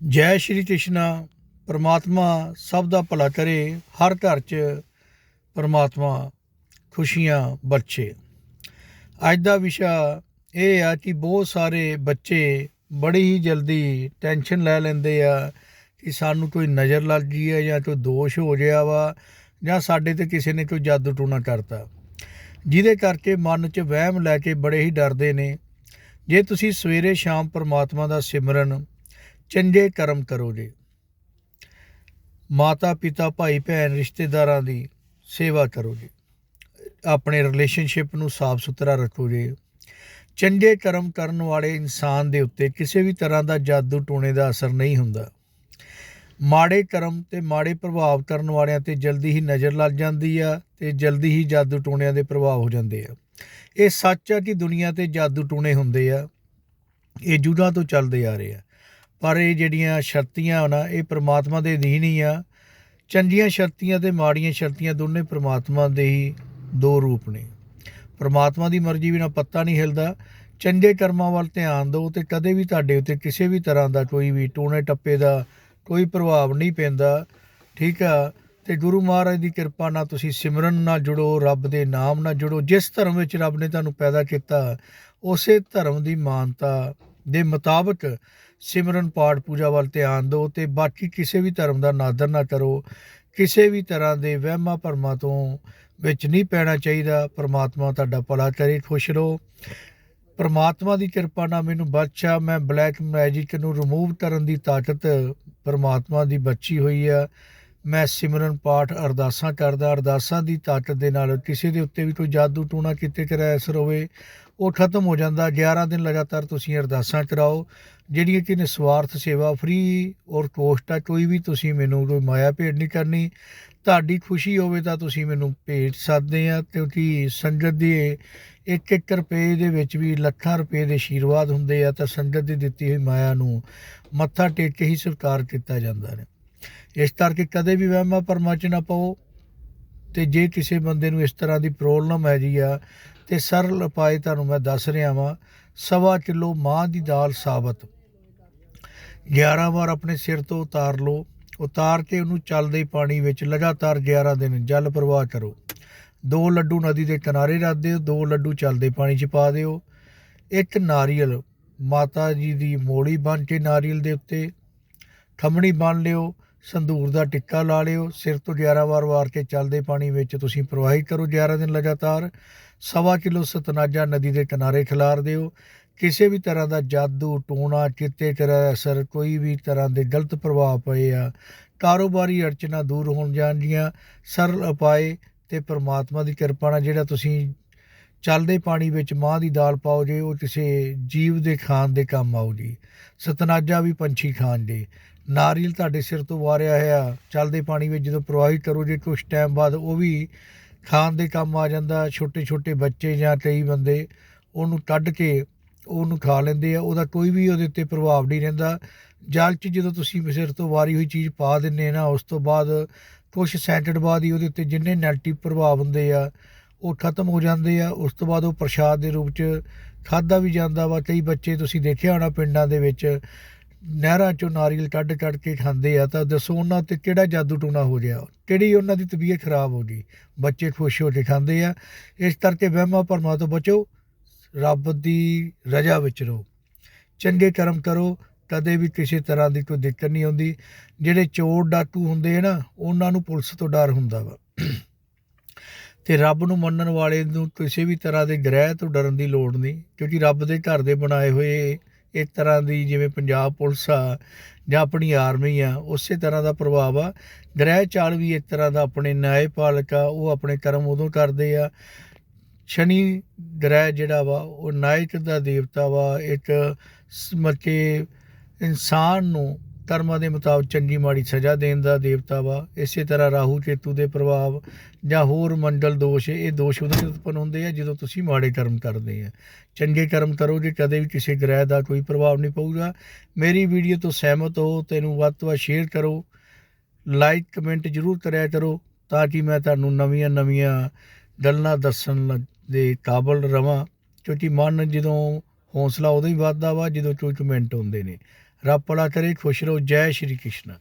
ਜੈ ਸ਼੍ਰੀ ਕ੍ਰਿਸ਼ਨਾ, ਪਰਮਾਤਮਾ ਸਭ ਦਾ ਭਲਾ ਕਰੇ, ਹਰ ਘਰ 'ਚ ਪਰਮਾਤਮਾ ਖੁਸ਼ੀਆਂ ਬਖਸ਼ੇ। ਅੱਜ ਦਾ ਵਿਸ਼ਾ ਇਹ ਆ ਕਿ ਬਹੁਤ ਸਾਰੇ ਬੱਚੇ ਬੜੀ ਹੀ ਜਲਦੀ ਟੈਨਸ਼ਨ ਲੈ ਲੈਂਦੇ ਆ ਕਿ ਸਾਨੂੰ ਕੋਈ ਨਜ਼ਰ ਲੱਗ ਗਈ ਹੈ ਜਾਂ ਕੋਈ ਦੋਸ਼ ਹੋ ਗਿਆ ਵਾ ਜਾਂ ਸਾਡੇ ਤੇ ਕਿਸੇ ਨੇ ਕੋਈ ਜਾਦੂ ਟੂਣਾ ਕਰਤਾ। ਜਿਹਦੇ ਕਰਕੇ ਮਨ 'ਚ ਵਹਿਮ ਲੈ ਕੇ ਬੜੇ ਹੀ ਡਰਦੇ ਨੇ। ਜੇ ਤੁਸੀਂ ਸਵੇਰੇ ਸ਼ਾਮ ਪਰਮਾਤਮਾ ਦਾ ਸਿਮਰਨ ਚੰਗੇ ਕਰਮ ਕਰੋ ਕਰੋਗੇ ਮਾਤਾ, ਪਿਤਾ, ਭਾਈ, ਭੈਣ, ਰਿਸ਼ਤੇਦਾਰਾਂ ਦੀ ਸੇਵਾ ਕਰੋ ਕਰੋਗੇ ਆਪਣੇ ਰਿਲੇਸ਼ਨਸ਼ਿਪ ਨੂੰ ਸਾਫ਼ ਸੁਥਰਾ ਰੱਖੋ ਰੱਖੋਗੇ ਚੰਗੇ ਕਰਮ ਕਰਨ ਵਾਲੇ ਇਨਸਾਨ ਦੇ ਉੱਤੇ ਕਿਸੇ ਵੀ ਤਰ੍ਹਾਂ ਦਾ ਜਾਦੂ ਟੋਣੇ ਦਾ ਅਸਰ ਨਹੀਂ ਹੁੰਦਾ। ਮਾੜੇ ਕਰਮ ਤੇ ਮਾੜੇ ਪ੍ਰਭਾਵ ਕਰਨ ਵਾਲਿਆਂ ਤੇ ਜਲਦੀ ਹੀ ਨਜ਼ਰ ਲੱਗ ਜਾਂਦੀ ਆ ਤੇ ਜਲਦੀ ਹੀ ਜਾਦੂ ਟੋਣਿਆਂ ਦੇ ਪ੍ਰਭਾਵ ਹੋ ਜਾਂਦੇ ਆ। ਇਹ ਸੱਚ ਆ ਕਿ ਦੁਨੀਆ ਤੇ ਜਾਦੂ ਟੂਣੇ ਹੁੰਦੇ ਆ। ਇਹ ਜੁਗਾਂ ਤੋਂ ਚੱਲਦੇ ਆ ਰਹੇ ਆ। ਪਰ ਇਹ ਜਿਹੜੀਆਂ ਸ਼ਰਤੀਆਂ ਨਾ, ਇਹ ਪ੍ਰਮਾਤਮਾ ਦੇ ਅਧੀਨ ਹੀ ਆ। ਚੰਗੀਆਂ ਸ਼ਰਤੀਆਂ ਤੇ ਮਾੜੀਆਂ ਸ਼ਰਤੀਆਂ ਦੋਨੇ ਪ੍ਰਮਾਤਮਾ ਦੇ ਹੀ ਦੋ ਰੂਪ ਨੇ। ਪ੍ਰਮਾਤਮਾ ਦੀ ਮਰਜ਼ੀ ਬਿਨਾਂ ਪੱਤਾ ਨਹੀਂ ਹਿਲਦਾ। ਚੰਗੇ ਕਰਮਾਂ ਵੱਲ ਧਿਆਨ ਦਿਓ ਤੇ ਕਦੇ ਵੀ ਤੁਹਾਡੇ ਉੱਤੇ ਕਿਸੇ ਵੀ ਤਰ੍ਹਾਂ ਦਾ ਕੋਈ ਵੀ ਟੂਣੇ ਟੱਪੇ ਦਾ ਕੋਈ ਪ੍ਰਭਾਵ ਨਹੀਂ ਪੈਂਦਾ। ਠੀਕ ਆ? ਤੇ ਗੁਰੂ ਮਹਾਰਾਜ ਦੀ ਕਿਰਪਾ ਨਾਲ ਤੁਸੀਂ ਸਿਮਰਨ ਨਾਲ ਜੁੜੋ, ਰੱਬ ਦੇ ਨਾਮ ਨਾਲ ਜੁੜੋ। ਜਿਸ ਧਰਮ ਵਿੱਚ ਰੱਬ ਨੇ ਤੁਹਾਨੂੰ ਪੈਦਾ ਕੀਤਾ, ਉਸੇ ਧਰਮ ਦੀ ਮਾਨਤਾ ਦੇ ਮੁਤਾਬਕ ਸਿਮਰਨ ਪਾਠ ਪੂਜਾ ਵੱਲ ਧਿਆਨ ਦਿਓ ਤੇ ਬਾਕੀ ਕਿਸੇ ਵੀ ਧਰਮ ਦਾ ਨਾਦਰ ਨਾ ਕਰੋ। ਕਿਸੇ ਵੀ ਤਰ੍ਹਾਂ ਦੇ ਵਹਿਮਾਂ ਭਰਮਾਂ ਤੋਂ ਵਿੱਚ ਨਹੀਂ ਪੈਣਾ ਚਾਹੀਦਾ। ਪ੍ਰਮਾਤਮਾ ਤੁਹਾਡਾ ਭਲਾ ਕਰੇ, ਖੁਸ਼ ਰਹੋ। ਪਰਮਾਤਮਾ ਦੀ ਕਿਰਪਾ ਨਾਲ ਮੈਨੂੰ ਬਖਸ਼ਾ ਮੈਂ ਬਲੈਕ ਮੈਜਿਕ ਨੂੰ ਰਿਮੂਵ ਕਰਨ ਦੀ ਤਾਕਤ ਪਰਮਾਤਮਾ ਦੀ ਬਖਸ਼ੀ ਹੋਈ ਆ। ਮੈਂ ਸਿਮਰਨ ਪਾਠ ਅਰਦਾਸਾਂ ਕਰਦਾ, ਅਰਦਾਸਾਂ ਦੀ ਤਾਕਤ ਦੇ ਨਾਲ ਕਿਸੇ ਦੇ ਉੱਤੇ ਵੀ ਕੋਈ ਜਾਦੂ ਟੂਣਾ ਕਿਤੇ ਕਰਾ ਅਸਰ ਹੋਵੇ ਉਹ ਖਤਮ ਹੋ ਜਾਂਦਾ। 11 ਦਿਨ ਲਗਾਤਾਰ ਤੁਸੀਂ ਅਰਦਾਸਾਂ ਕਰਾਓ, ਜਿਹੜੀਆਂ ਕਿ ਨਿਸਵਾਰਥ ਸੇਵਾ, ਫ੍ਰੀ ਔਰ ਕੋਸਟ ਆ, ਕੋਈ ਵੀ ਤੁਸੀਂ ਮੈਨੂੰ ਕੋਈ ਮਾਇਆ ਭੇਟ ਨਹੀਂ ਕਰਨੀ। ਤੁਹਾਡੀ ਖੁਸ਼ੀ ਹੋਵੇ ਤਾਂ ਤੁਸੀਂ ਮੈਨੂੰ ਭੇਜ ਸਕਦੇ ਆ, ਕਿਉਂਕਿ ਸੰਗਤ ਦੇ ਇੱਕ ਇੱਕ ਰੁਪਏ ਦੇ ਵਿੱਚ ਵੀ ਲੱਖਾਂ ਰੁਪਏ ਦੇ ਆਸ਼ੀਰਵਾਦ ਹੁੰਦੇ ਆ, ਤਾਂ ਸੰਗਤ ਦੀ ਦਿੱਤੀ ਹੋਈ ਮਾਇਆ ਨੂੰ ਮੱਥਾ ਟੇਕ ਕੇ ਹੀ ਸਵੀਕਾਰ ਕੀਤਾ ਜਾਂਦਾ ਹੈ। ਇਸ ਕਰਕੇ ਕਦੇ ਵੀ ਵਹਿਮਾਂ ਭਰਮਾਂ 'ਚ ਨਾ ਪਾਓ ਤੇ ਜੇ ਕਿਸੇ ਬੰਦੇ ਨੂੰ ਇਸ ਤਰ੍ਹਾਂ ਦੀ ਪ੍ਰੋਬਲਮ ਹੈ ਜੀ ਆ, ਤੇ ਸਰਲ ਉਪਾਅ ਤੁਹਾਨੂੰ ਮੈਂ ਦੱਸ ਰਿਹਾ ਵਾਂ, ਸਵਾ ਕਿਲੋ ਮਾਂ ਦੀ ਦਾਲ ਸਾਬਤ। 11 ਵਾਰ ਆਪਣੇ ਸਿਰ ਤੋਂ ਉਤਾਰ ਲਓ, ਉਤਾਰ ਕੇ ਉਹਨੂੰ ਚੱਲਦੇ ਪਾਣੀ ਵਿੱਚ ਲਗਾਤਾਰ 11 ਦਿਨ ਜਲ ਪ੍ਰਵਾਹ ਕਰੋ। ਦੋ ਲੱਡੂ ਨਦੀ ਦੇ ਕਿਨਾਰੇ ਰੱਖ ਦਿਓ, ਦੋ ਲੱਡੂ ਚੱਲਦੇ ਪਾਣੀ 'ਚ ਪਾ ਦਿਓ। ਇੱਕ ਨਾਰੀਅਲ, ਮਾਤਾ ਜੀ ਦੀ ਮੋੜੀ ਬਣ ਕੇ ਨਾਰੀਅਲ ਦੇ ਉੱਤੇ, ਖੰਮਣੀ ਬੰਨ ਲਿਓ। ਸੰਧੂਰ ਦਾ ਟਿੱਕਾ ਲਾ ਲਿਓ, ਸਿਰ ਤੋਂ 11 ਵਾਰ ਵਾਰ ਕੇ ਚੱਲਦੇ ਪਾਣੀ ਵਿੱਚ ਤੁਸੀਂ ਪ੍ਰਵਾਹਿਤ ਕਰੋ 11 ਦਿਨ ਲਗਾਤਾਰ। ਸਵਾ ਕਿਲੋ ਸਤਨਾਜਾ ਨਦੀ ਦੇ ਕਿਨਾਰੇ ਖਿਲਾਰ ਦਿਓ। ਕਿਸੇ ਵੀ ਤਰ੍ਹਾਂ ਦਾ ਜਾਦੂ, ਟੋਣਾ ਚਿੱਤੇ ਤੇਰਾ ਅਸਰ, ਕੋਈ ਵੀ ਤਰ੍ਹਾਂ ਦੇ ਗਲਤ ਪ੍ਰਭਾਵ ਪਏ ਆ, ਕਾਰੋਬਾਰੀ ਅੜਚਨਾ ਦੂਰ ਹੋਣ ਜਾਣਗੀਆਂ। ਸਰਲ ਉਪਾਏ ਤੇ ਪ੍ਰਮਾਤਮਾ ਦੀ ਕਿਰਪਾ ਨਾਲ ਜਿਹੜਾ ਤੁਸੀਂ ਚੱਲਦੇ ਪਾਣੀ ਵਿੱਚ ਮਾਂ ਦੀ ਦਾਲ ਪਾਓ ਜੇ, ਉਹ ਕਿਸੇ ਜੀਵ ਦੇ ਖਾਣ ਦੇ ਕੰਮ ਆਓ ਜੀ। ਸਤਨਾਜਾ ਵੀ ਪੰਛੀ ਖਾਣ ਦੇ ਨਾਰੀਅਲ ਤੁਹਾਡੇ ਸਿਰ ਤੋਂ ਵਾਰਿਆ ਹੋਇਆ, ਚੱਲਦੇ ਪਾਣੀ ਵਿੱਚ ਜਦੋਂ ਪ੍ਰਵਾਹਿਤ ਕਰੋ, ਜੇ ਕੁਝ ਟਾਈਮ ਬਾਅਦ ਉਹ ਵੀ ਖਾਣ ਦੇ ਕੰਮ ਆ ਜਾਂਦਾ ਛੋਟੇ ਛੋਟੇ ਬੱਚੇ ਜਾਂ ਕਈ ਬੰਦੇ, ਉਹਨੂੰ ਕੱਢ ਕੇ ਉਹਨੂੰ ਖਾ ਲੈਂਦੇ ਆ, ਉਹਦਾ ਕੋਈ ਵੀ ਉਹਦੇ ਉੱਤੇ ਪ੍ਰਭਾਵ ਨਹੀਂ ਰਹਿੰਦਾ। ਜਲ 'ਚ ਜਦੋਂ ਤੁਸੀਂ ਸਿਰ ਤੋਂ ਵਾਰੀ ਹੋਈ ਚੀਜ਼ ਪਾ ਦਿੰਦੇ ਨਾ, ਉਸ ਤੋਂ ਬਾਅਦ ਕੁਝ ਸੈਕਿੰਡ ਬਾਅਦ ਹੀ ਉਹਦੇ ਉੱਤੇ ਜਿੰਨੇ ਨੈਗੇਟਿਵ ਪ੍ਰਭਾਵ ਹੁੰਦੇ ਆ, ਉਹ ਖਤਮ ਹੋ ਜਾਂਦੇ ਆ, ਉਸ ਤੋਂ ਬਾਅਦ ਉਹ ਪ੍ਰਸ਼ਾਦ ਦੇ ਰੂਪ 'ਚ ਖਾਦਾ ਵੀ ਜਾਂਦਾ ਵਾ। ਕਈ ਬੱਚੇ ਤੁਸੀਂ ਦੇਖਿਆ ਹੋਣਾ ਪਿੰਡਾਂ ਦੇ ਵਿੱਚ ਨਹਿਰਾਂ 'ਚੋਂ ਨਾਰੀਅਲ ਕੱਢ ਕੱਢ ਕੇ ਖਾਂਦੇ ਆ, ਤਾਂ ਦੱਸੋ ਉਹਨਾਂ ਤੇ ਕਿਹੜਾ ਜਾਦੂ ਟੂਣਾ ਹੋ ਗਿਆ? ਕਿਹੜੀ ਉਹਨਾਂ ਦੀ ਤਬੀਅਤ ਖਰਾਬ ਹੋ ਗਈ? ਬੱਚੇ ਖੁਸ਼ ਹੋ ਕੇ ਖਾਂਦੇ ਆ। ਇਸ ਕਰਕੇ ਵਹਿਮਾਂ ਭਰਮਾਂ ਤੋਂ ਬਚੋ, ਰੱਬ ਦੀ ਰਜ਼ਾ ਵਿੱਚ ਰਹੋ। ਚੰਗੇ ਕਰਮ ਕਰੋ, ਕਦੇ ਵੀ ਕਿਸੇ ਤਰ੍ਹਾਂ ਦੀ ਕੋਈ ਦਿੱਕਤ ਨਹੀਂ ਆਉਂਦੀ। ਜਿਹੜੇ ਚੋਰ ਡਾਕੂ ਹੁੰਦੇ ਆ ਨਾ, ਉਹਨਾਂ ਨੂੰ ਪੁਲਿਸ ਤੋਂ ਡਰ ਹੁੰਦਾ ਵਾ। ਤੇ ਰੱਬ ਨੂੰ ਮੰਨਣ ਵਾਲੇ ਨੂੰ ਕਿਸੇ ਵੀ ਤਰ੍ਹਾਂ ਦੇ ਗ੍ਰਹਿ ਤੋਂ ਡਰਨ ਦੀ ਲੋੜ ਨਹੀਂ, ਕਿਉਂਕਿ ਰੱਬ ਦੇ ਘਰ ਦੇ ਬਣਾਏ ਹੋਏ ਇਸ ਤਰ੍ਹਾਂ ਦੀ ਜਿਵੇਂ ਪੰਜਾਬ ਪੁਲਿਸ ਆ ਜਾਂ ਆਪਣੀ ਆਰਮੀ ਆ, ਉਸੇ ਤਰ੍ਹਾਂ ਦਾ ਪ੍ਰਭਾਵ ਆ। ਗ੍ਰਹਿ ਚਾਲ ਵੀ ਇਸ ਤਰ੍ਹਾਂ ਦਾ ਆਪਣੇ ਨਿਆਂਪਾਲਕ ਆ, ਉਹ ਆਪਣੇ ਕਰਮ ਉਦੋਂ ਕਰਦੇ ਆ। ਸ਼ਨੀ ਗ੍ਰਹਿ ਜਿਹੜਾ ਵਾ, ਉਹ ਨਾਇਕ ਦਾ ਦੇਵਤਾ ਵਾ, ਇੱਕ ਮਤਲਬ ਇਨਸਾਨ ਨੂੰ ਕਰਮਾਂ ਦੇ ਮੁਤਾਬਕ ਚੰਗੀ ਮਾੜੀ ਸਜ਼ਾ ਦੇਣ ਦਾ ਦੇਵਤਾ ਵਾ। ਇਸੇ ਤਰ੍ਹਾਂ ਰਾਹੂ ਕੇਤੂ ਦੇ ਪ੍ਰਭਾਵ ਜਾਂ ਹੋਰ ਮੰਡਲ ਦੋਸ਼, ਇਹ ਦੋਸ਼ ਉਦੋਂ ਹੀ ਉਤਪਨ ਹੁੰਦੇ ਆ ਜਦੋਂ ਤੁਸੀਂ ਮਾੜੇ ਕਰਮ ਕਰਦੇ ਆ। ਚੰਗੇ ਕਰਮ ਕਰੋਗੇ, ਕਦੇ ਵੀ ਕਿਸੇ ਗ੍ਰਹਿ ਦਾ ਕੋਈ ਪ੍ਰਭਾਵ ਨਹੀਂ ਪਊਗਾ। ਮੇਰੀ ਵੀਡੀਓ ਤੋਂ ਸਹਿਮਤ ਹੋ, ਤੈਨੂੰ ਵੱਧ ਤੋਂ ਵੱਧ ਸ਼ੇਅਰ ਕਰੋ। ਲਾਈਕ ਕਮੈਂਟ ਜ਼ਰੂਰ ਕਰਿਆ ਕਰੋ ਤਾਂ ਕਿ ਮੈਂ ਤੁਹਾਨੂੰ ਨਵੀਆਂ ਨਵੀਆਂ ਗੱਲਾਂ ਦੱਸਣ ਦੇ ਕਾਬਲ ਰਵਾਂ। ਕਿਉਂਕਿ ਮਨ ਜਦੋਂ ਹੌਸਲਾ ਉਦੋਂ ਹੀ ਵੱਧਦਾ ਵਾ ਜਦੋਂ ਚੂਚਮੈਂਟ ਹੁੰਦੇ ਨੇ। ਰੱਬ ਭਲਾ ਕਰੇ ਖੁਸ਼ ਰਹੋ ਜੈ ਸ਼੍ਰੀ ਕ੍ਰਿਸ਼ਨ।